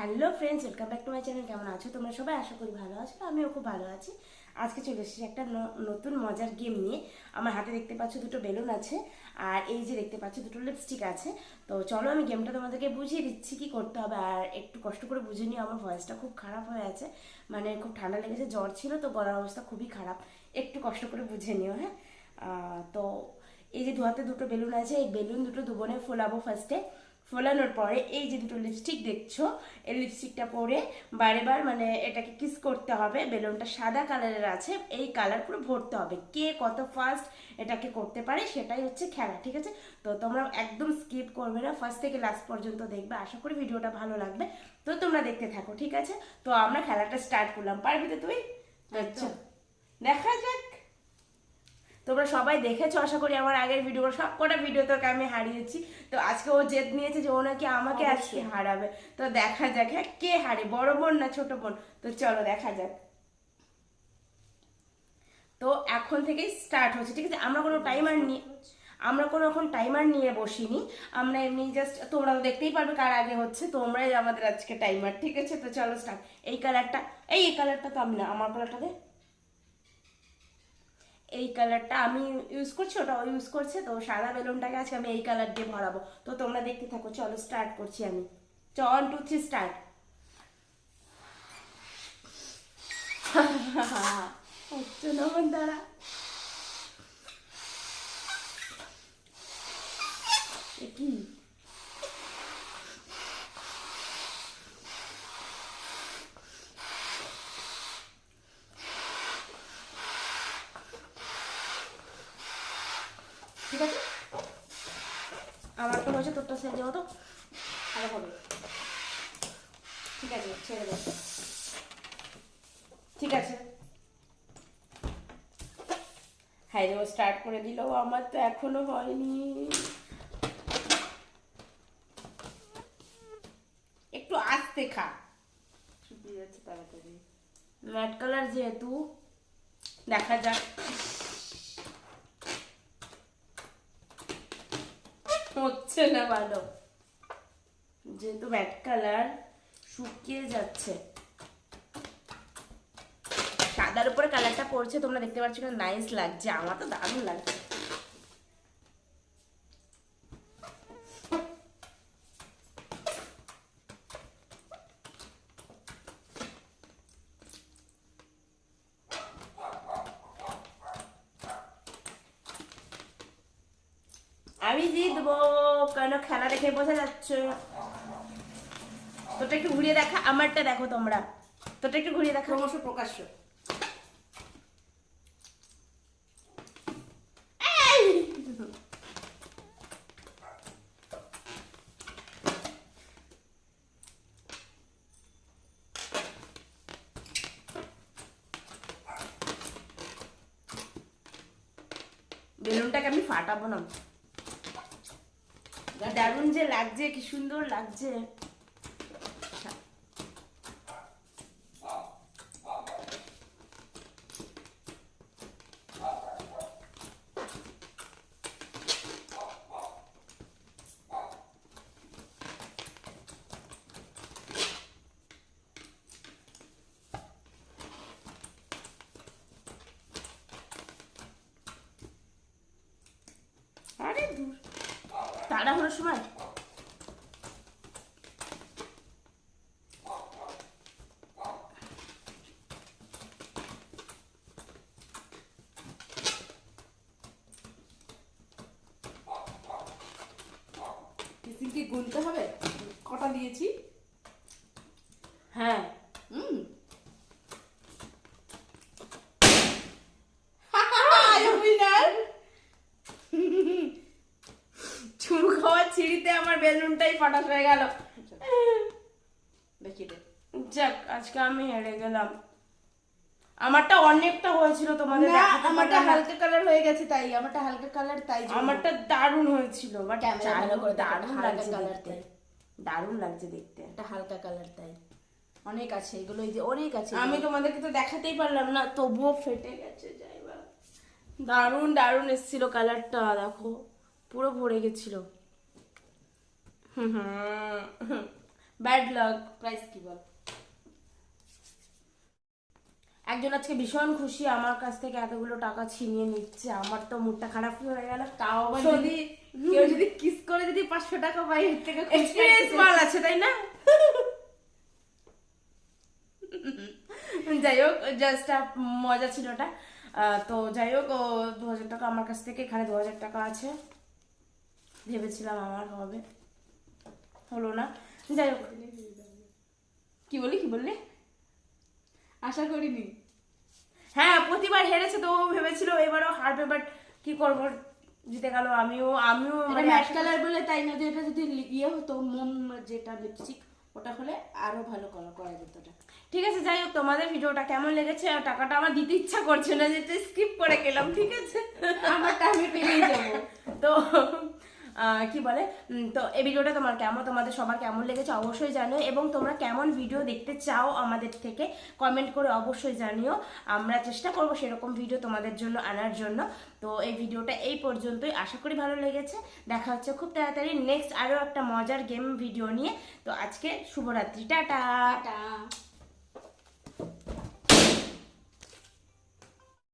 Hello friends, welcome back to my channel. কেমন আছো? তোমরা সবাই আশা করি ভালো আছো, আমিও খুব ভালো আছি। আজকে চলে এসেছি একটা নতুন মজার গেম নিয়ে। আমার হাতে দেখতে পাচ্ছ দুটো বেলুন আছে, আর এই যে দেখতে পাচ্ছ দুটো লিপস্টিক আছে। তো চলো আমি গেমটা তোমাদেরকে বুঝিয়ে দিচ্ছি কি করতে হবে, আর একটু কষ্ট করে বুঝে নিও, আমার ভয়েসটা খুব খারাপ হয়ে আছে। মানে খুব ঠান্ডা লেগেছে, জ্বর ছিল, তো গলার অবস্থা খুবই খারাপ। একটু কষ্ট করে বুঝে নিও হ্যাঁ? তো এই যে দু হাতে দুটো বেলুন আছে, এই বেলুন দুটো দুবনে ফোলাবো ফার্স্টে ফোলানোর পরে এই যে দুটো লিপস্টিক দেখছ এই লিপস্টিকটা পরে বারে বার মানে এটাকে কিস করতে হবে। বেলুনটা সাদা কালারের আছে এই কালার পুরো ভরতে হবে। কে কত ফার্স্ট এটাকে করতে পারে সেটাই হচ্ছে খেলা ঠিক আছে? তো তোমরা একদম স্কিপ করবে না ফার্স্ট থেকে লাস্ট পর্যন্ত দেখবে। আশা করি ভিডিওটা ভালো লাগবে। তো তোমরা দেখতে থাকো ঠিক আছে? তো আমরা খেলাটা স্টার্ট করলাম। পারবি তো তুই? আচ্ছা। দেখা যাক তোমরা সবাই দেখেছ আশা করি আমার আগের ভিডিও সব কটা ভিডিও তোকে আমি হারিয়েছি। তো আজকে ও জেদ নিয়েছে যে ও নাকি আমাকে আজকে হারাবে। তো দেখা যাক হ্যাঁ কে হারে বড় বোন না ছোট বোন? তো চলো দেখা যাক। তো এখন থেকেই স্টার্ট হচ্ছে ঠিক আছে? আমরা কোনো টাইমার নিয়ে আমরা কোনো এখন টাইমার নিয়ে বসিনি। আমরা এমনি জাস্ট তোমরা তো দেখতেই পারবে কার আগে হচ্ছে তোমরাই আমাদের আজকে টাইমার ঠিক আছে? তো চলো স্টার্ট এই কালারটা এই এই কালারটা তো আমি না আমার কালারটা দে। এই কালারটা আমি ইউজ করছি ওটাও ইউজ করছে, তো সাদা বেলুনটাকে আজকে আমি এই কালার দিয়ে ভরাবো। তো তোমরা দেখতে থাকো, চলো স্টার্ট করছি আমি। চ ওয়ান টু থ্রি স্টার্ট না আমার এ কি ঠিক আছে? আমার তো হয়েছে তোরটা সাইজে মতো আরও হবে ঠিক আছে ছেড়ে দে ঠিক আছে। হ্যাঁ ও স্টার্ট করে দিল। আমার তো এখনও হয়নি। একটু আস্তে খা। শুকিয়ে যাচ্ছে তাড়াতাড়ি। ম্যাট কালার যেহেতু দেখা যাক। হচ্ছে না ভালো যেহেতু ম্যাট কালার শুকিয়ে যাচ্ছে। সাদার উপরে কালারটা পড়ছে, তোমরা দেখতে পাচ্ছ নাইস লাগছে, আমার তো দারুণ লাগছে। আমি জিতবো। কেন খেলা দেখে বোঝা যাচ্ছে? তোটা একটু ঘুরিয়ে দেখা আমারটা দেখো তোমরা। তোটা একটু ঘুরিয়ে দেখা। ক্রমশ প্রকাশ্য। বেলুনটাকে আমি ফাটাবো না। দারুণ যে লাগছে কি সুন্দর লাগছে আরে দূর তাড়াহুড়োর সময়? টিফিনকে গুনতে হবে? কটা দিয়েছি? হ্যাঁ। ছিঁড়িতে আমার বেলুনটাই ফাটাস হয়ে গেল। দেখি যাক আজকে আমি হেরে গেলাম। আমারটা অনেকটা হয়েছিল তোমাদের না আমারটা হালকা কালার হয়ে গেছে তাই আমারটা হালকা কালার তাই আমারটা দারুণ হয়েছিল বাট ভালো করে দারুণ হালকা লাগছে তাই। দারুণ লাগছে দেখতে। এটা হালকা কালার তাই। অনেক আছে এগুলো এই যে অনেক আছে আমি তোমাদেরকে তো দেখাতেই পারলাম না তবুও ফেটে গেছে যাই বা দারুণ দারুণ এসেছিল কালারটা দেখো। পুরো ভরে গেছিল। ব্যাড লাক প্রাইস কি বল? একজন আজকে ভীষণ খুশি আমার কাছ থেকে এতগুলো টাকা ছিনিয়ে নিচ্ছে। আমার তো মুডটা খারাপ হয়ে গেল। তাও যদি কেউ যদি কিস করে যদি পাঁচশো টাকা পাই এর থেকে খুশি এক্সপিরিয়েন্স মাল আছে তাই না? যাই হোক জাস্ট মজা ছিল ওটা। তো যাই হোক ও দু হাজার টাকা আমার কাছ থেকে এখানে দু হাজার টাকা আছে। ভেবেছিলাম আমার হবে। হলো না। যাই হোক। কি বলি কি বললি? আশা করিনি। হ্যাঁ প্রতিবার হেরেছে তো ও ভেবেছিল এবারও হারবে বাট কি করব? জিতে গেল। আমিও আমিও মানে ম্যাট কালার বলে তাই না যে এটা যদি ইয়ে হতো মোম যেটা লিপস্টিক ওটা হলে আরও ভালো কালার করা যেত ঠিক আছে যাই হোক তোমাদের ভিডিওটা কেমন লেগেছে? আর টাকাটা আমার দিতে ইচ্ছা করছে না যেটা স্কিপ করে গেলাম ঠিক আছে? আমারটা আমি পেরিয়ে যাব। তো কি বলে? তো এই ভিডিওটা তোমার কেমন, তোমাদের সবার কেমন লেগেছে অবশ্যই জানিও এবং তোমরা কেমন ভিডিও দেখতে চাও আমাদের থেকে কমেন্ট করে অবশ্যই জানিও। আমরা চেষ্টা করব সেরকম ভিডিও তোমাদের জন্য আনার জন্য। তো এই ভিডিওটা এই পর্যন্তই। আশা করি ভালো লেগেছে। দেখা হচ্ছে খুব তাড়াতাড়ি নেক্সট আরও একটা মজার গেম ভিডিও নিয়ে। তো আজকে শুভরাত্রি। টাটা!